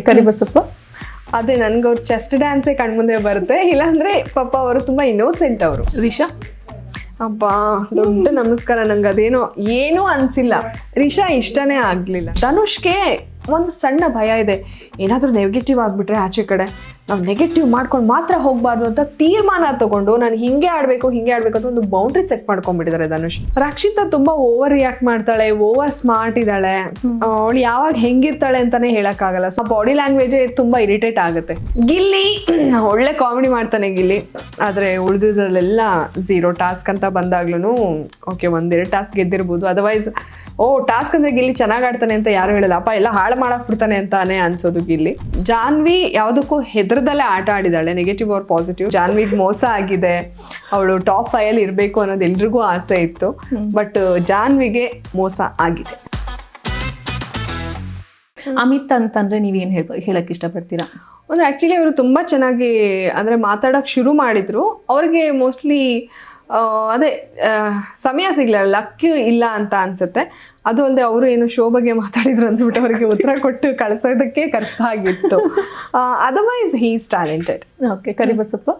ಕರಿಬಸಪ್ಪ ಅದೇ ನನ್ಗೆ ಅವ್ರ ಚೆಸ್ಟ್ ಡ್ಯಾನ್ಸೇ ಕಣ್ಮುಂದೆ ಬರುತ್ತೆ. ಇಲ್ಲಾಂದ್ರೆ ಪಾಪ ಅವರು ತುಂಬಾ ಇನ್ನೋಸೆಂಟ್ ಅವರು. ರಿಷಾ? ಅಪ್ಪ ದೊಡ್ಡ ನಮಸ್ಕಾರ. ನಂಗೆ ಅದೇನೋ ಏನೂ ಅನ್ಸಿಲ್ಲ. ರಿಷಾ ಇಷ್ಟನೇ ಆಗ್ಲಿಲ್ಲ. ಧನುಷ್ಗೆ ಒಂದು ಸಣ್ಣ ಭಯ ಇದೆ. ಏನಾದರೂ ನೆಗೆಟಿವ್ ಆಗಿಬಿಟ್ರೆ ಆಚೆ ಕಡೆ. ನಾವು ನೆಗೆಟಿವ್ ಮಾಡ್ಕೊಂಡು ಮಾತ್ರ ಹೋಗ್ಬಾರ್ದು ಅಂತ ತೀರ್ಮಾನ ತಗೊಂಡು ನಾನು ಹಿಂಗೆ ಆಡಬೇಕು ಹಿಂಗೆ ಆಡಬೇಕು ಅಂತ ಒಂದು ಬೌಂಡ್ರಿ ಸೆಟ್ ಮಾಡ್ಕೊಂಡ್ಬಿಟ್ಟಿದ್ದಾರೆ ಧನುಷ್. ರಕ್ಷಿತಾ ತುಂಬಾ ಓವರ್ ರಿಯಾಕ್ಟ್ ಮಾಡ್ತಾಳೆ ಓವರ್ ಸ್ಮಾರ್ಟ್ ಇದ್ದಾಳೆ. ಅವಳು ಯಾವಾಗ ಹೆಂಗಿರ್ತಾಳೆ ಅಂತಾನೆ ಹೇಳಕ್ಕಾಗಲ್ಲ. ಸೊ ಬಾಡಿ ಲ್ಯಾಂಗ್ವೇಜ್ ತುಂಬಾ ಇರಿಟೇಟ್ ಆಗುತ್ತೆ. ಗಿಲ್ಲಿ ಒಳ್ಳೆ ಕಾಮಿಡಿ ಮಾಡ್ತಾನೆ ಗಿಲ್ಲಿ. ಆದ್ರೆ ಉಳಿದಿದ್ರಲ್ಲೆಲ್ಲ ಝೀರೋ ಟಾಸ್ಕ್ ಅಂತ ಬಂದಾಗ್ಲೂ ಓಕೆ ಒಂದೆರಡು ಟಾಸ್ಕ್ ಗೆದ್ದಿರ್ಬೋದು. ಅದರ್ವೈಸ್ ಓ ಟಾಸ್ಕ್ ಅಂದ್ರೆ ಗಿಲ್ಲಿ ಚೆನ್ನಾಗ್ ಆಡ್ತಾನೆ ಅಂತ ಯಾರು ಹೇಳಲ್ಲ. ಅಪ್ಪ ಎಲ್ಲ ಹಾಳು ಮಾಡಕ್ ಬಿಡ್ತಾನೆ ಅಂತಾನೆ ಅನ್ಸೋದು ಗಿಲ್ಲಿ. ಜಾನ್ವಿ ಯಾವುದಕ್ಕೂ ಹೆದರ್ದಲ್ಲೇ ಆಟ ಆಡಿದಾಳೆ ನೆಗೆಟಿವ್ ಆರ್ ಪಾಸಿಟಿವ್ ಜಾನ್ವಿಗ್ ಮೋಸ ಆಗಿದೆ. ಅವಳು ಟಾಪ್ ಫೈವ್ ಅಲ್ಲಿ ಇರಬೇಕು ಅನ್ನೋದು ಎಲ್ರಿಗೂ ಆಸೆ ಇತ್ತು. ಬಟ್ ಜಾನ್ವಿಗೆ ಮೋಸ ಆಗಿದೆ. ಅಮಿತ್ ಅಂತಂದ್ರೆ ನೀವೇನ್ ಹೇಳ್ ಹೇಳಕ್ ಇಷ್ಟಪಡ್ತೀರಾ? ಒಂದು ಆ್ಯಕ್ಚುಲಿ ಅವರು ತುಂಬ ಚೆನ್ನಾಗಿ ಅಂದರೆ ಮಾತಾಡೋಕೆ ಶುರು ಮಾಡಿದ್ರು. ಅವ್ರಿಗೆ ಮೋಸ್ಟ್ಲಿ ಅದೇ ಸಮಯ ಸಿಗ್ಲಿಲ್ಲ ಲಕ್ ಇಲ್ಲ ಅಂತ ಅನ್ಸುತ್ತೆ. ಅದು ಅಲ್ಲದೆ ಅವರು ಏನು ಶೋ ಬಗ್ಗೆ ಮಾತಾಡಿದ್ರು ಅಂದ್ಬಿಟ್ಟು ಅವರಿಗೆ ಉತ್ತರ ಕೊಟ್ಟು ಕಳಿಸೋದಕ್ಕೆ ಕಷ್ಟ ಆಗಿತ್ತು. Otherwise he's talented okay Karibasappa?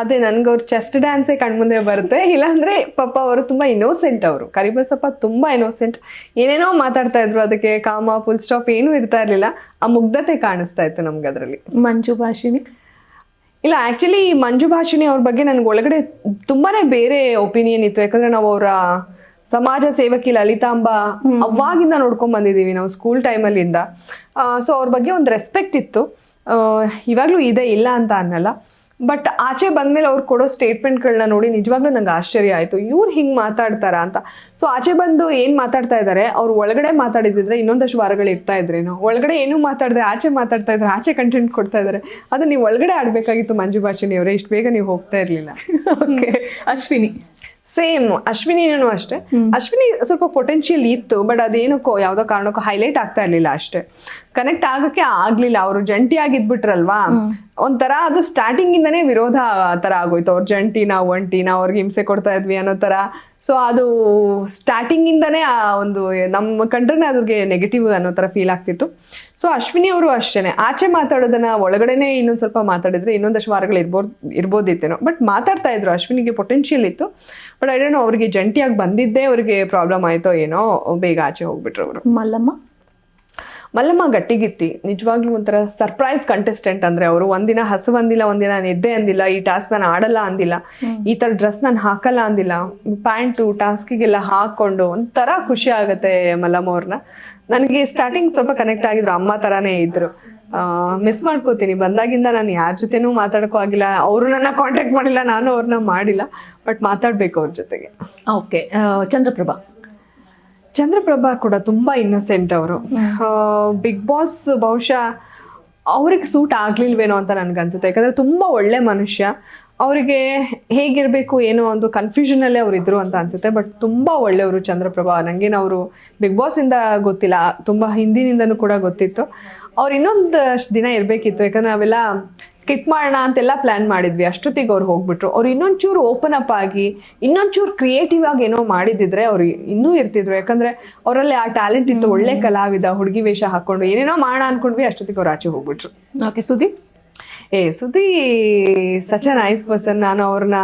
ಅದೇ ನನ್ಗೆ ಅವ್ರ ಚೆಸ್ಟ್ ಡ್ಯಾನ್ಸೇ ಕಣ್ಮುಂದೆ ಬರುತ್ತೆ. ಇಲ್ಲಾಂದ್ರೆ ಪಾಪ ಅವರು ತುಂಬಾ ಇನೋಸೆಂಟ್ ಅವರು. ಕರಿಬಸಪ್ಪ ತುಂಬಾ ಇನೋಸೆಂಟ್ ಏನೇನೋ ಮಾತಾಡ್ತಾ ಇದ್ರು ಅದಕ್ಕೆ ಕಾಮ ಫುಲ್ ಸ್ಟಾಪ್ ಏನೂ ಇರ್ತಾ ಇರಲಿಲ್ಲ. ಆ ಮುಗ್ಧತೆ ಕಾಣಿಸ್ತಾ ಇತ್ತು ನಮ್ಗೆ ಅದರಲ್ಲಿ. ಮಂಜು ಭಾಷಿನಿ ಇಲ್ಲ ಆ್ಯಕ್ಚುಲಿ ಮಂಜು ಭಾಷಿಣಿ ಅವ್ರ ಬಗ್ಗೆ ನನಗೆ ಒಳಗಡೆ ತುಂಬಾನೇ ಬೇರೆ ಒಪಿನಿಯನ್ ಇತ್ತು. ಯಾಕಂದ್ರೆ ನಾವು ಅವರ ಸಮಾಜ ಸೇವಕಿ ಲಲಿತಾಂಬ ಅವಾಗಿಂದ ನೋಡ್ಕೊಂಡ್ ಬಂದಿದೀವಿ ನಾವು ಸ್ಕೂಲ್ ಟೈಮಲ್ಲಿಂದ ಸೊ ಅವ್ರ ಬಗ್ಗೆ ಒಂದು ರೆಸ್ಪೆಕ್ಟ್ ಇತ್ತು. ಇವಾಗಲೂ ಇದೆ ಇಲ್ಲ ಅಂತ ಅನ್ನಲ್ಲ. ಬಟ್ ಆಚೆ ಬಂದ್ಮೇಲೆ ಅವ್ರು ಕೊಡೋ ಸ್ಟೇಟ್ಮೆಂಟ್ಗಳನ್ನ ನೋಡಿ ನಿಜವಾಗ್ಲೂ ನಂಗೆ ಆಶ್ಚರ್ಯ ಆಯಿತು. ಇವ್ರು ಹಿಂಗೆ ಮಾತಾಡ್ತಾರಾ ಅಂತ. ಸೊ ಆಚೆ ಬಂದು ಏನು ಮಾತಾಡ್ತಾ ಇದ್ದಾರೆ ಅವ್ರು ಒಳಗಡೆ ಮಾತಾಡಿದ್ರೆ ಇನ್ನೊಂದಷ್ಟು ವಾರಗಳು ಇರ್ತಾ ಇದ್ರೇನು ಒಳಗಡೆ ಏನೂ ಮಾತಾಡಿದ್ರೆ ಆಚೆ ಮಾತಾಡ್ತಾ ಇದ್ದಾರೆ ಆಚೆ ಕಂಟೆಂಟ್ ಕೊಡ್ತಾ ಇದ್ದಾರೆ ಅದು ನೀವು ಒಳಗಡೆ ಆಡಬೇಕಾಗಿತ್ತು ಮಂಜು ಭಾಷಿನಿ ಅವರೇ ಇಷ್ಟು ಬೇಗ ನೀವು ಹೋಗ್ತಾ ಇರಲಿಲ್ಲ. ಓಕೆ ಅಶ್ವಿನಿ. ಸೇಮ್ ಅಶ್ವಿನಿನೂ ಅಷ್ಟೇ. ಅಶ್ವಿನಿ ಸ್ವಲ್ಪ ಪೊಟೆನ್ಷಿಯಲ್ ಇತ್ತು ಬಟ್ ಅದೇನಕ್ಕೋ ಯಾವುದೋ ಕಾರಣಕ್ಕೂ ಹೈಲೈಟ್ ಆಗ್ತಾ ಇರ್ಲಿಲ್ಲ ಅಷ್ಟೇ. ಕನೆಕ್ಟ್ ಆಗಕ್ಕೆ ಆಗ್ಲಿಲ್ಲ ಅವರು ಜಂಟಿಯಾಗಿ ಇದ್ಬಿಟ್ರಲ್ವಾ ಒಂಥರ ಅದು ಸ್ಟಾರ್ಟಿಂಗ್ ಇಂದನೇ ವಿರೋಧ ತರ ಆಗೋಯ್ತು. ಅವ್ರ ಜಂಟಿ ನಾವು ಒಂಟಿ ನಾವು ಅವ್ರಿಗೆ ಹಿಂಸೆ ಕೊಡ್ತಾ ಇದ್ವಿ ಅನ್ನೋ ತರ ಸೊ ಅದು ಸ್ಟಾರ್ಟಿಂಗ್ ಇಂದನೇ ಆ ಒಂದು ನಮ್ಮ ಕಂಡ್ರೆ ಅದ್ರಿಗೆ ನೆಗೆಟಿವ್ ಅನ್ನೋ ತರ ಫೀಲ್ ಆಗ್ತಿತ್ತು. ಸೊ ಅಶ್ವಿನಿ ಅವರು ಅಷ್ಟೇ ಆಚೆ ಮಾತಾಡೋದನ್ನ ಒಳಗಡೆನೆ ಇನ್ನೊಂದು ಸ್ವಲ್ಪ ಮಾತಾಡಿದ್ರೆ ಇನ್ನೊಂದಷ್ಟು ವಾರಗಳು ಇರ್ಬೋದು, ಇರ್ಬೋದಿತ್ತೇನೋ. ಬಟ್ ಮಾತಾಡ್ತಾ ಇದ್ರು. ಅಶ್ವಿನಿಗೆ ಪೊಟೆನ್ಷಿಯಲ್ ಇತ್ತು. ಬಟ್ ಐ ಡೋಂಟ್ ನೋ ಅವ್ರಿಗೆ ಜಂಟಿಯಾಗಿ ಬಂದಿದ್ದೇ ಅವರಿಗೆ ಪ್ರಾಬ್ಲಮ್ ಆಯ್ತೋ ಏನೋ, ಬೇಗ ಆಚೆ ಹೋಗ್ಬಿಟ್ರು ಅವರು. ಮಲ್ಲಮ್ಮ? ಮಲ್ಲಮ್ಮ ಗಟ್ಟಿಗಿತ್ತಿ. ನಿಜವಾಗ್ಲೂ ಒಂಥರ ಸರ್ಪ್ರೈಸ್ ಕಂಟೆಸ್ಟೆಂಟ್ ಅಂದರೆ ಅವರು. ಒಂದಿನ ಹಸು ಅಂದಿಲ್ಲ ಒಂದಿನ ನಿದ್ದೆ ಅಂದಿಲ್ಲ ಈ ಟಾಸ್ಕ್ ನಾನು ಆಡಲ್ಲ ಅಂದಿಲ್ಲ. ಈ ಥರ ಡ್ರೆಸ್ ನಾನು ಹಾಕಲ್ಲ ಅಂದಿಲ್ಲ. ಪ್ಯಾಂಟು ಟಾಸ್ಕಿಗೆಲ್ಲ ಹಾಕ್ಕೊಂಡು ಒಂಥರ ಖುಷಿ ಆಗುತ್ತೆ ಮಲ್ಲಮ್ಮ ಅವ್ರನ್ನ ನನಗೆ ಸ್ಟಾರ್ಟಿಂಗ್ ಸ್ವಲ್ಪ ಕನೆಕ್ಟ್ ಆಗಿದ್ರು ಅಮ್ಮ ಥರನೇ ಇದ್ರು. ಮಿಸ್ ಮಾಡ್ಕೋತೀನಿ. ಬಂದಾಗಿಂದ ನಾನು ಯಾರ ಜೊತೆನೂ ಮಾತಾಡಕ್ಕೂ ಆಗಿಲ್ಲ. ಅವರು ನನ್ನ ಕಾಂಟ್ಯಾಕ್ಟ್ ಮಾಡಿಲ್ಲ ನಾನು ಅವ್ರನ್ನ ಮಾಡಿಲ್ಲ. ಬಟ್ ಮಾತಾಡ್ಬೇಕು ಅವ್ರ ಜೊತೆಗೆ. ಓಕೆ ಚಂದ್ರಪ್ರಭಾ. ಚಂದ್ರಪ್ರಭಾ ಕೂಡ ತುಂಬಾ ಇನ್ನೊಸೆಂಟ್ ಅವರು. ಬಿಗ್ ಬಾಸ್ ಬಹುಶಃ ಅವ್ರಿಗೆ ಸೂಟ್ ಆಗ್ಲಿಲ್ವೇನೋ ಅಂತ ನನ್ಗನ್ಸುತ್ತೆ. ಯಾಕಂದ್ರೆ ತುಂಬಾ ಒಳ್ಳೆ ಮನುಷ್ಯ. ಅವರಿಗೆ ಹೇಗಿರಬೇಕು ಏನೋ ಒಂದು ಕನ್ಫ್ಯೂಷನ್ ಅಲ್ಲೇ ಅವ್ರು ಇದ್ರು ಅಂತ ಅನ್ಸುತ್ತೆ. ಬಟ್ ತುಂಬಾ ಒಳ್ಳೆಯವರು ಚಂದ್ರಪ್ರಭಾ. ನಂಗೇನು ಅವರು ಬಿಗ್ ಬಾಸ್ ಇಂದ ಗೊತ್ತಿಲ್ಲ. ತುಂಬಾ ಹಿಂದಿನಿಂದನೂ ಕೂಡ ಗೊತ್ತಿತ್ತು. ಅವ್ರು ಇನ್ನೊಂದಷ್ಟು ದಿನ ಇರಬೇಕಿತ್ತು ಯಾಕಂದ್ರೆ ನಾವೆಲ್ಲ ಸ್ಕಿಟ್ ಮಾಡೋಣ ಅಂತೆಲ್ಲ ಪ್ಲಾನ್ ಮಾಡಿದ್ವಿ. ಅಷ್ಟೊತ್ತಿಗೆ ಅವ್ರು ಹೋಗ್ಬಿಟ್ರು. ಅವ್ರು ಇನ್ನೊಂಚೂರು ಓಪನ್ ಅಪ್ ಆಗಿ ಇನ್ನೊಂಚೂರು ಕ್ರಿಯೇಟಿವ್ ಆಗಿ ಏನೋ ಮಾಡಿದಿದ್ರೆ ಅವ್ರು ಇನ್ನೂ ಇರ್ತಿದ್ರು. ಯಾಕಂದ್ರೆ ಅವರಲ್ಲಿ ಆ ಟ್ಯಾಲೆಂಟ್ ಇತ್ತು ಒಳ್ಳೆ ಕಲಾವಿದ ಹುಡುಗಿ ವೇಷ ಹಾಕೊಂಡು ಏನೇನೋ ಮಾಡೋಣ ಅನ್ಕೊಂಡ್ವಿ ಅಷ್ಟೊತ್ತಿಗೆ ಅವ್ರು ಆಚೆ ಹೋಗ್ಬಿಟ್ರು. ಓಕೆ ಸುದೀಪ್? ಏ ಸುದ್ದಿ ಸಚ್ ಅ ನೈಸ್ ಪರ್ಸನ್ ನಾನು ಅವ್ರನ್ನ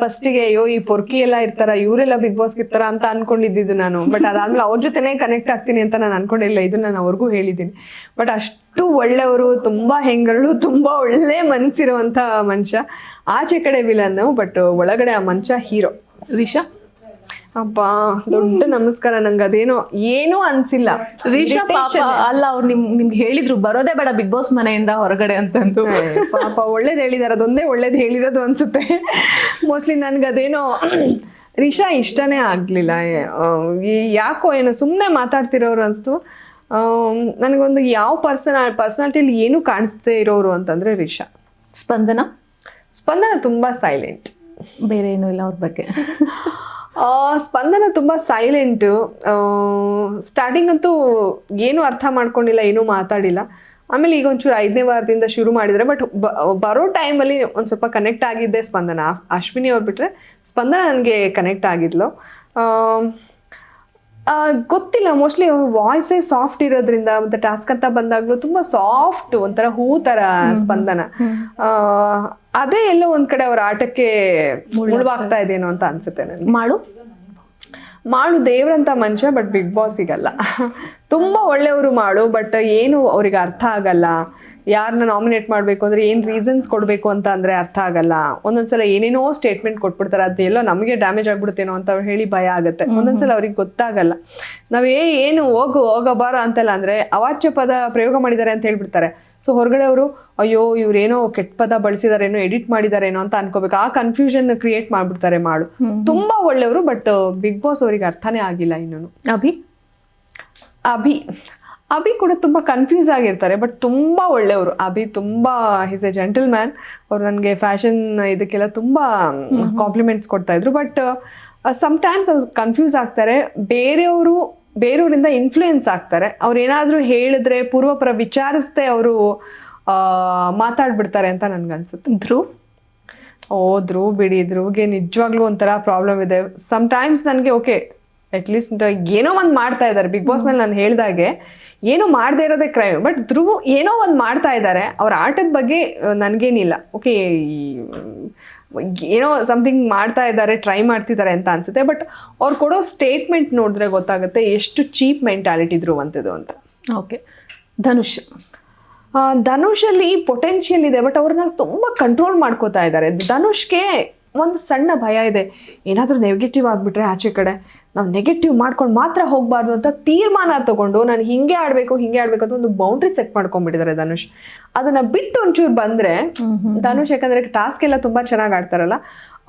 ಫಸ್ಟಿಗೆ ಅಯ್ಯೋ ಈ ಪೊರ್ಕಿ ಎಲ್ಲ ಇರ್ತಾರ ಇವರೆಲ್ಲ ಬಿಗ್ ಬಾಸ್ ಇರ್ತಾರ ಅಂತ ಅನ್ಕೊಂಡಿದ್ದು ನಾನು. ಬಟ್ ಅದಾದ್ಮೇಲೆ ಅವ್ರ ಜೊತೆನೇ ಕನೆಕ್ಟ್ ಆಗ್ತೀನಿ ಅಂತ ನಾನು ಅನ್ಕೊಂಡಿಲ್ಲ. ಇದು ನಾನು ಅವ್ರಿಗೂ ಹೇಳಿದ್ದೀನಿ. ಬಟ್ ಅಷ್ಟು ಒಳ್ಳೆಯವರು ತುಂಬಾ ಹೆಂಗರಳು ತುಂಬಾ ಒಳ್ಳೆ ಮನ್ಸಿರುವಂತ ಮನುಷ್ಯ. ಆಚೆ ಕಡೆ ವಿಲನ್ ಬಟ್ ಒಳಗಡೆ ಆ ಮನುಷ್ಯ ಹೀರೋ ರಿಷಾ? ಅಪ್ಪ ದೊಡ್ಡ ನಮಸ್ಕಾರ. ನಂಗೆ ಅದೇನೋ ಏನೂ ಅನ್ಸಿಲ್ಲ. ಪಾಪ ಅಲ್ಲ ಅವ್ರು ನಿಮ್ ನಿಮ್ಗೆ ಹೇಳಿದ್ರು ಬರೋದೇ ಬೇಡ ಬಿಗ್ ಬಾಸ್ ಮನೆಯಿಂದ ಹೊರಗಡೆ ಅಂತಂದು. ಪಾಪ ಒಳ್ಳೇದು ಹೇಳಿದಾರೆ ಅದೊಂದೇ ಒಳ್ಳೇದು ಹೇಳಿರೋದು ಅನ್ಸುತ್ತೆ. ಮೋಸ್ಟ್ಲಿ ನನ್ಗೆ ಅದೇನೋ ರಿಷಾ ಇಷ್ಟನೇ ಆಗಲಿಲ್ಲ. ಯಾಕೋ ಏನೋ ಸುಮ್ಮನೆ ಮಾತಾಡ್ತಿರೋರು ಅನಿಸ್ತು. ನನಗೊಂದು ಯಾವ ಪರ್ಸನ ಪರ್ಸನಾಲಿಟಿಲಿ ಏನು ಕಾಣಿಸ್ದೇ ಇರೋರು ಅಂತಂದ್ರೆ ರಿಷಾ. ಸ್ಪಂದನ? ಸ್ಪಂದನ ತುಂಬ ಸೈಲೆಂಟ್ ಬೇರೆ ಏನೂ ಇಲ್ಲ ಅವ್ರ ಬಗ್ಗೆ. ಸ್ಪಂದನ ತುಂಬ ಸೈಲೆಂಟು ಸ್ಟಾರ್ಟಿಂಗ್ ಅಂತೂ ಏನೂ ಅರ್ಥ ಮಾಡ್ಕೊಂಡಿಲ್ಲ ಏನೂ ಮಾತಾಡಿಲ್ಲ. ಆಮೇಲೆ ಈಗ ಒಂಚೂರು ಐದನೇ ವಾರದಿಂದ ಶುರು ಮಾಡಿದರೆ ಬಟ್ ಬರೋ ಟೈಮಲ್ಲಿ ಒಂದು ಸ್ವಲ್ಪ ಕನೆಕ್ಟ್ ಆಗಿದ್ದೆ ಸ್ಪಂದನ. ಅಶ್ವಿನಿ ಅವ್ರು ಬಿಟ್ಟರೆ ಸ್ಪಂದನ ನನಗೆ ಕನೆಕ್ಟ್ ಆಗಿದ್ಲು. ಗೊತ್ತಿಲ್ಲ ಮೋಸ್ಟ್ಲಿ ಅವ್ರ ವಾಯ್ಸೇ ಸಾಫ್ಟ್ ಇರೋದ್ರಿಂದ ಮತ್ತು ಟಾಸ್ಕ್ ಅಂತ ಬಂದಾಗಲೂ ತುಂಬ ಸಾಫ್ಟ್ ಒಂಥರ ಹೂ ಥರ ಸ್ಪಂದನ. ಅದೇ ಎಲ್ಲೋ ಒಂದು ಕಡೆ ಅವ್ರ ಆಟಕ್ಕೆ ಮುಳುವಾಗ್ತಾ ಇದೇನೋ ಅಂತ ಅನ್ಸುತ್ತೆ ನನಗೆ. ಮಾಡು. ಮಾಡು ದೇವ್ರಂತ ಮನುಷ್ಯ ಬಟ್ ಬಿಗ್ ಬಾಸ್ ಸಿಗಲ್ಲ ತುಂಬಾ ಒಳ್ಳೆಯವರು ಮಾಡು ಬಟ್ ಏನು ಅವ್ರಿಗೆ ಅರ್ಥ ಆಗಲ್ಲ. ಯಾರನ್ನ ನಾಮಿನೇಟ್ ಮಾಡಬೇಕು ಅಂದರೆ ಏನು ರೀಸನ್ಸ್ ಕೊಡಬೇಕು ಅಂತ ಅಂದರೆ ಅರ್ಥ ಆಗಲ್ಲ. ಒಂದೊಂದ್ಸಲ ಏನೇನೋ ಸ್ಟೇಟ್ಮೆಂಟ್ ಕೊಟ್ಬಿಡ್ತಾರೆ ಅದೆಲ್ಲ ನಮಗೆ ಡ್ಯಾಮೇಜ್ ಆಗ್ಬಿಡುತ್ತೇನೋ ಅಂತ ಅವ್ರು ಹೇಳಿ ಭಯ ಆಗುತ್ತೆ. ಒಂದೊಂದ್ಸಲ ಅವ್ರಿಗೆ ಗೊತ್ತಾಗಲ್ಲ. ನಾವೇ ಏನು ಹೋಗು ಹೋಗಬಾರ ಅಂತೆಲ್ಲ ಅಂದರೆ ಅವಾಚ್ಯ ಪದ ಪ್ರಯೋಗ ಮಾಡಿದ್ದಾರೆ ಅಂತ ಹೇಳ್ಬಿಡ್ತಾರೆ. ಸೊ ಹೊರಗಡೆ ಅವರು ಅಯ್ಯೋ ಇವ್ರೇನೋ ಕೆಟ್ಟ ಪದ ಬಳಸಿದಾರೇನೋ ಎಡಿಟ್ ಮಾಡಿದಾರೇನೋ ಅಂತ ಅನ್ಕೋಬೇಕು. ಆ ಕನ್ಫ್ಯೂಷನ್ ಕ್ರಿಯೇಟ್ ಮಾಡ್ಬಿಡ್ತಾರೆ ಮಾಡು. ತುಂಬಾ ಒಳ್ಳೆಯವರು ಬಟ್ ಬಿಗ್ ಬಾಸ್ ಅವರಿಗೆ ಅರ್ಥನೇ ಆಗಿಲ್ಲ ಇನ್ನೂ ಅಭಿ? ಅಭಿ ಅಭಿ ಕೂಡ ತುಂಬ ಕನ್ಫ್ಯೂಸ್ ಆಗಿರ್ತಾರೆ ಬಟ್ ತುಂಬ ಒಳ್ಳೆಯವರು. ಅಭಿ ತುಂಬ ಹಿಸ್ ಎ ಜೆಂಟಲ್ ಮ್ಯಾನ್ ಅವ್ರು ನನಗೆ ಫ್ಯಾಷನ್ ಇದಕ್ಕೆಲ್ಲ ತುಂಬ ಕಾಂಪ್ಲಿಮೆಂಟ್ಸ್ ಕೊಡ್ತಾ ಇದ್ರು ಬಟ್ ಸಮ್ಟೈಮ್ಸ್ ಅವ್ರು ಕನ್ಫ್ಯೂಸ್ ಆಗ್ತಾರೆ. ಬೇರೆಯವರು ಬೇರೆಯವರಿಂದ ಇನ್ಫ್ಲೂಯೆನ್ಸ್ ಆಗ್ತಾರೆ. ಅವ್ರು ಏನಾದರೂ ಹೇಳಿದ್ರೆ ಪೂರ್ವಪರ ವಿಚಾರಿಸದೆ ಅವರು ಮಾತಾಡ್ಬಿಡ್ತಾರೆ ಅಂತ ನನಗನ್ಸುತ್ತೆ ಧ್ರುವ್? ಓ ಧ್ರುವ್ ಬಿಡಿ. ಧ್ರುವ್ಗೆ ನಿಜವಾಗ್ಲೂ ಒಂಥರ ಪ್ರಾಬ್ಲಮ್ ಇದೆ. ಟೈಮ್ಸ್ ನನಗೆ ಓಕೆ ಅಟ್ಲೀಸ್ಟ್ ಏನೋ ಒಂದು ಮಾಡ್ತಾ ಇದ್ದಾರೆ. ಬಿಗ್ ಬಾಸ್ ಮೇಲೆ ನಾನು ಹೇಳ್ದಾಗೆ ಏನೋ ಮಾಡದೇ ಇರೋದೇ ಕ್ರೈಮ್ ಬಟ್ ಧ್ರುವ ಏನೋ ಒಂದು ಮಾಡ್ತಾ ಇದ್ದಾರೆ. ಅವ್ರ ಆಟದ ಬಗ್ಗೆ ನನಗೇನಿಲ್ಲ. ಓಕೆ ಏನೋ ಸಮಥಿಂಗ್ ಮಾಡ್ತಾ ಇದ್ದಾರೆ ಟ್ರೈ ಮಾಡ್ತಿದ್ದಾರೆ ಅಂತ ಅನ್ಸುತ್ತೆ. ಬಟ್ ಅವ್ರು ಕೊಡೋ ಸ್ಟೇಟ್ಮೆಂಟ್ ನೋಡಿದ್ರೆ ಗೊತ್ತಾಗುತ್ತೆ ಎಷ್ಟು ಚೀಪ್ ಮೆಂಟಾಲಿಟಿ ಧ್ರುವ್ ಅಂತಿದ್ದು ಅಂತ. ಓಕೆ ಧನುಷ್. ಧನುಷಲ್ಲಿ ಪೊಟೆನ್ಷಿಯಲ್ ಇದೆ. ಬಟ್ ಅವ್ರನ್ನ ತುಂಬ ಕಂಟ್ರೋಲ್ ಮಾಡ್ಕೋತಾ ಇದ್ದಾರೆ. ಧನುಷ್ಗೆ ಒಂದು ಸಣ್ಣ ಭಯ ಇದೆ. ಏನಾದರೂ ನೆಗೆಟಿವ್ ಆಗಿಬಿಟ್ರೆ ಆಚೆ ಕಡೆ. ನಾವು ನೆಗೆಟಿವ್ ಮಾಡ್ಕೊಂಡು ಮಾತ್ರ ಹೋಗಬಾರ್ದು ಅಂತ ತೀರ್ಮಾನ ತಗೊಂಡು ನಾನು ಹಿಂಗೆ ಆಡಬೇಕು ಹಿಂಗೆ ಆಡಬೇಕು ಅಂತ ಒಂದು ಬೌಂಡ್ರಿ ಸೆಟ್ ಮಾಡ್ಕೊಂಡ್ಬಿಟ್ಟಿದ್ದಾರೆ ಧನುಷ್. ಅದನ್ನು ಬಿಟ್ಟು ಒಂಚೂರು ಬಂದರೆ ಧನುಷ್ ಯಾಕಂದರೆ ಟಾಸ್ಕ್ ಎಲ್ಲ ತುಂಬ ಚೆನ್ನಾಗಿ ಆಡ್ತಾರಲ್ಲ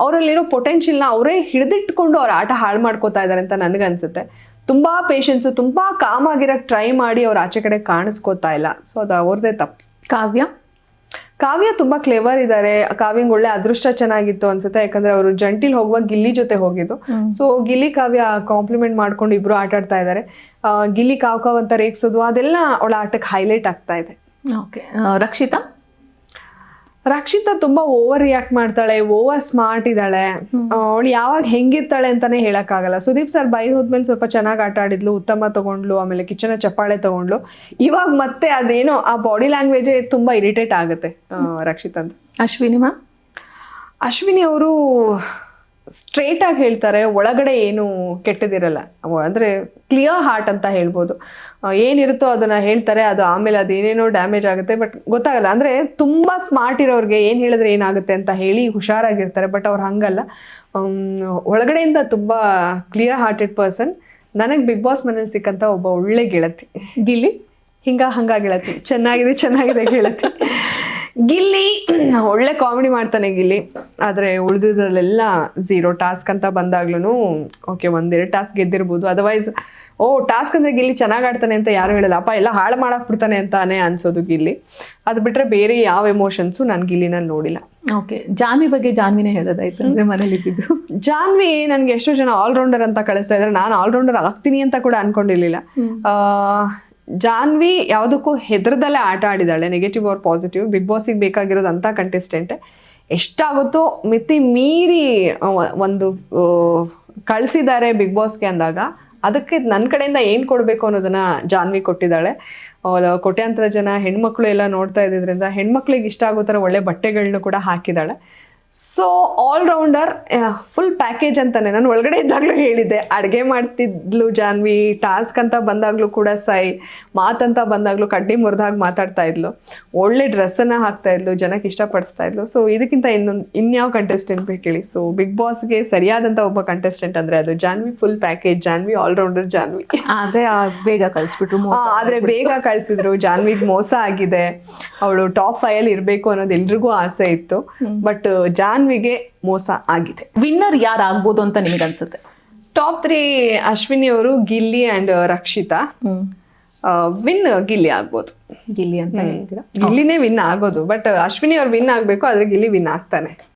ಅವರಲ್ಲಿರೋ ಪೊಟೆನ್ಷಿಯಲ್ನ ಅವರೇ ಹಿಡಿದಿಟ್ಕೊಂಡು ಅವ್ರ ಆಟ ಹಾಳು ಮಾಡ್ಕೋತಾ ಇದ್ದಾರೆ ಅಂತ ನನಗನ್ಸುತ್ತೆ ತುಂಬ ಪೇಷನ್ಸು ತುಂಬ ಕಾಮ್ ಆಗಿರೋ ಟ್ರೈ ಮಾಡಿ ಅವ್ರ ಆಚೆ ಕಡೆ ಕಾಣಿಸ್ಕೋತಾ ಇಲ್ಲ. ಸೊ ಅದು ಅವ್ರದೇ ತಪ್ಪು. ಕಾವ್ಯ? ಕಾವ್ಯ ತುಂಬಾ ಕ್ಲೇವರ್ ಇದ್ದಾರೆ ಕಾವ್ಯಂಗ್ ಒಳ್ಳೆ ಅದೃಷ್ಟ ಚೆನ್ನಾಗಿತ್ತು ಅನ್ಸುತ್ತೆ. ಯಾಕಂದ್ರೆ ಅವರು ಜಂಟಿಲ್ ಹೋಗುವಾಗ ಗಿಲ್ಲಿ ಜೊತೆ ಹೋಗಿದ್ದು. ಸೊ ಗಿಲ್ಲಿ ಕಾವ್ಯ ಕಾಂಪ್ಲಿಮೆಂಟ್ ಮಾಡ್ಕೊಂಡು ಇಬ್ರು ಆಟ ಆಡ್ತಾ ಇದ್ದಾರೆ ಗಿಲ್ಲಿ ಕಾವ್ ಕಾವ್ ಅಂತ ರೇಗಿಸೋದು ಅದೆಲ್ಲ ಅವಳ ಆಟಕ್ಕೆ ಹೈಲೈಟ್ ಆಗ್ತಾ ಇದೆ. ಓಕೆ ರಕ್ಷಿತಾ? ರಕ್ಷಿತಾ ತುಂಬಾ ಓವರ್ ರಿಯಾಕ್ಟ್ ಮಾಡ್ತಾಳೆ ಓವರ್ ಸ್ಮಾರ್ಟ್ ಇದ್ದಾಳೆ. ಅವಳು ಯಾವಾಗ ಹೆಂಗಿರ್ತಾಳೆ ಅಂತಾನೆ ಹೇಳಕ್ಕಾಗಲ್ಲ. ಸುದೀಪ್ ಸರ್ ಬೈ ಹೋದ್ಮೇಲೆ ಸ್ವಲ್ಪ ಚೆನ್ನಾಗಿ ಆಟ ಆಡಿದ್ಲು ಉತ್ತಮ ತಗೊಂಡ್ಲು ಆಮೇಲೆ ಕಿಚನ ಚಪ್ಪಾಳೆ ತಗೊಂಡ್ಲು. ಇವಾಗ ಮತ್ತೆ ಅದೇನೋ ಆ ಬಾಡಿ ಲ್ಯಾಂಗ್ವೇಜೇ ತುಂಬಾ ಇರಿಟೇಟ್ ಆಗುತ್ತೆ ರಕ್ಷಿತ್ ಅಂತ. ಅಶ್ವಿನಿ ಮ್ಯಾಮ್? ಅಶ್ವಿನಿ ಅವರು ಸ್ಟ್ರೇಟ್ ಆಗಿ ಹೇಳ್ತಾರೆ ಒಳಗಡೆ ಏನು ಕೆಟ್ಟದಿರಲ್ಲ. ಅಂದ್ರೆ ಕ್ಲಿಯರ್ ಹಾರ್ಟ್ ಅಂತ ಹೇಳ್ಬೋದು. ಏನಿರುತ್ತೋ ಅದನ್ನ ಹೇಳ್ತಾರೆ ಅದು ಆಮೇಲೆ ಅದೇನೇನೋ ಡ್ಯಾಮೇಜ್ ಆಗುತ್ತೆ ಬಟ್ ಗೊತ್ತಾಗಲ್ಲ. ಅಂದ್ರೆ ತುಂಬಾ ಸ್ಮಾರ್ಟ್ ಇರೋರಿಗೆ ಏನ್ ಹೇಳಿದ್ರೆ ಏನಾಗುತ್ತೆ ಅಂತ ಹೇಳಿ ಹುಷಾರಾಗಿರ್ತಾರೆ ಬಟ್ ಅವ್ರು ಹಂಗಲ್ಲ. ಒಳಗಡೆಯಿಂದ ತುಂಬಾ ಕ್ಲಿಯರ್ ಹಾರ್ಟೆಡ್ ಪರ್ಸನ್ ನನಗೆ ಬಿಗ್ ಬಾಸ್ ಮನೇಲಿ ಸಿಕ್ಕಂತ ಒಬ್ಬ ಒಳ್ಳೆ ಗೆಳತಿ. ಗಿಲಿ ಹಿಂಗ ಹಂಗ ಗೆಳತಿ. ಚೆನ್ನಾಗಿದೆ ಚೆನ್ನಾಗಿದೆ ಗೆಳತಿ. ಗಿಲ್ಲಿ ಒಳ್ಳೆ ಕಾಮಿಡಿ ಮಾಡ್ತಾನೆ ಗಿಲ್ಲಿ. ಆದರೆ ಉಳಿದಿದ್ರಲ್ಲೆಲ್ಲ ಝೀರೋ ಟಾಸ್ಕ್ ಅಂತ ಬಂದಾಗ್ಲೂ ಓಕೆ ಒಂದೆರಡು ಟಾಸ್ಕ್ ಗೆದ್ದಿರ್ಬೋದು. ಅದರ್ವೈಸ್ ಓ ಟಾಸ್ಕ್ ಅಂದ್ರೆ ಗಿಲ್ಲಿ ಚೆನ್ನಾಗಿ ಆಡ್ತಾನೆ ಅಂತ ಯಾರು ಹೇಳಲ್ಲ. ಅಪ್ಪ ಎಲ್ಲ ಹಾಳು ಮಾಡಾಕ್ಬಿಡ್ತಾನೆ ಅಂತಾನೆ ಅನ್ಸೋದು ಗಿಲ್ಲಿ. ಅದು ಬಿಟ್ಟರೆ ಬೇರೆ ಯಾವ ಎಮೋಷನ್ಸು ನಾನು ಗಿಲ್ಲಿನ ನೋಡಿಲ್ಲ. ಓಕೆ ಜಾನ್ವಿ ಬಗ್ಗೆ ಜಾನ್ವಿನೇ ಹೇಳೋದಾಯ್ತು ಅಂದರೆ ಮನೇಲಿ ಇದ್ದಿದ್ದು. ಜಾನ್ವಿ ನನಗೆ ಎಷ್ಟೋ ಜನ ಆಲ್ರೌಂಡರ್ ಅಂತ ಕಳಿಸ್ತಾ ಇದ್ದಾರೆ ನಾನು ಆಲ್ರೌಂಡರ್ ಆಗ್ತೀನಿ ಅಂತ ಕೂಡ ಅನ್ಕೊಂಡಿರ್ಲಿಲ್ಲ. ಜಾನ್ವಿ ಯಾವುದಕ್ಕೂ ಹೆದರದಲ್ಲೇ ಆಟ ಆಡಿದಾಳೆ ನೆಗೆಟಿವ್ ಆರ್ ಪಾಸಿಟಿವ್ ಬಿಗ್ ಬಾಸಿಗೆ ಬೇಕಾಗಿರೋದು ಅಂಥ ಕಂಟೆಸ್ಟೆಂಟ್ ಎಷ್ಟಾಗುತ್ತೋ ಮಿತಿ ಮೀರಿ ಒಂದು ಕಳಿಸಿದ್ದಾರೆ ಬಿಗ್ ಬಾಸ್ಗೆ ಅಂದಾಗ, ಅದಕ್ಕೆ ನನ್ನ ಕಡೆಯಿಂದ ಏನು ಕೊಡಬೇಕು ಅನ್ನೋದನ್ನು ಜಾನ್ವಿ ಕೊಟ್ಟಿದ್ದಾಳೆ. ಕೋಟ್ಯಾಂತರ ಜನ, ಹೆಣ್ಮಕ್ಳು ಎಲ್ಲ ನೋಡ್ತಾ ಇದ್ದಿದ್ರಿಂದ ಹೆಣ್ಮಕ್ಳಿಗೆ ಇಷ್ಟ ಆಗೋ ಥರ ಒಳ್ಳೆ ಬಟ್ಟೆಗಳನ್ನೂ ಕೂಡ ಹಾಕಿದ್ದಾಳೆ. So all rounder full package ಅಂತಾನೆ. ನಾನು ಒಳಗಡೆ ಇದ್ದಾಗಲೂ ಹೇಳಿದ್ದೆ. ಅಡುಗೆ ಮಾಡ್ತಿದ್ಲು ಜಾನ್ವಿ ಟಾಸ್ಕ್ ಅಂತ ಬಂದಾಗಲೂ ಕೂಡ ಸೈ ಮಾತಂತ ಬಂದಾಗಲೂ ಕಡ್ಡಿ ಮುರಿದಾಗ ಮಾತಾಡ್ತಾ ಇದ್ಲು. ಒಳ್ಳೆ ಡ್ರೆಸ್ಸನ್ನು ಹಾಕ್ತಾ ಇದ್ಲು ಜನಕ್ಕೆ ಇಷ್ಟಪಡಿಸ್ತಾ ಇದ್ಲು. ಸೊ ಇದಕ್ಕಿಂತ ಇನ್ನೊಂದು ಇನ್ಯಾವ ಕಂಟೆಸ್ಟೆಂಟ್ ಬೇಕು ಹೇಳಿ? ಸೊ ಬಿಗ್ ಬಾಸ್ಗೆ ಸರಿಯಾದಂಥ ಒಬ್ಬ ಕಂಟೆಸ್ಟೆಂಟ್ ಅಂದರೆ ಅದು Janvi full package Janvi all rounder Janvi. ಆದ್ರೆ ಬೇಗ ಕಳಿಸ್ಬಿಟ್ರು ಮೋಸ. ಆದ್ರೆ ಬೇಗ ಕಳ್ಸಿದ್ರು. ಜಾನ್ವಿಗ್ ಮೋಸ ಆಗಿದೆ. ಅವಳು ಟಾಪ್ ಫೈವ್ ಅಲ್ಲಿ ಇರ್ಬೇಕು ಅನ್ನೋದು ಎಲ್ರಿಗೂ ಆಸೆ ಇತ್ತು. ಬಟ್ ಜಾನ್ವಿಗೆ ಮೋಸ ಆಗಿದೆ. ವಿನ್ನರ್ ಯಾರು ಆಗ್ಬೋದು ಅಂತ ನಿಮಗೆ ಅನ್ಸುತ್ತೆ? ಟಾಪ್ ತ್ರೀ ಅಶ್ವಿನಿ ಅವರು Gilli and Rakshita. Hmm. Win Gilli ಆಗ್ಬೋದು. ಗಿಲ್ಲಿ ಅಂತ ಹೇಳ್ತೀರಾ? ಗಿಲ್ಲಿನೇ ವಿನ್ ಆಗೋದು ಬಟ್ ಅಶ್ವಿನಿ ಅವ್ರು ವಿನ್ ಆಗ್ಬೇಕು ಆದ್ರೆ ಗಿಲ್ಲಿ ವಿನ್ ಆಗ್ತಾನೆ.